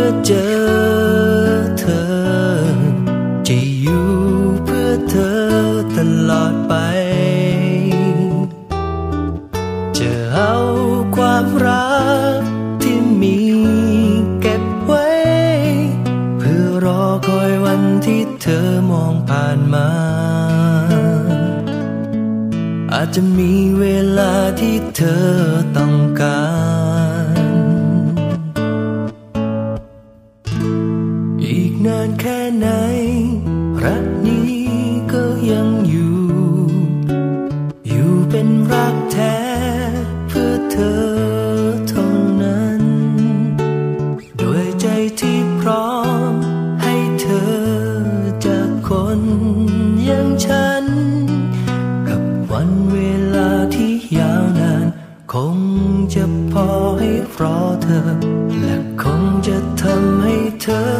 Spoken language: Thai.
พื่อเจอเธอ จะอยู่เพื่อเธอตลอดไป จะเอาความรักที่มีเก็บไว้ เพื่อรอคอยวันที่เธอมองผ่านมา อาจจะมีเวลาที่เธอต้องการ นานแค่ไหน รักนี้ก็ยังอยู่ อยู่เป็นรักแท้เพื่อเธอเท่านั้นด้วยใจที่พร้อมให้เธอจากคนอย่างฉัน กับวันเวลาที่ยาวนาน คงจะพอให้รอเธอ และคงจะทำให้เธอ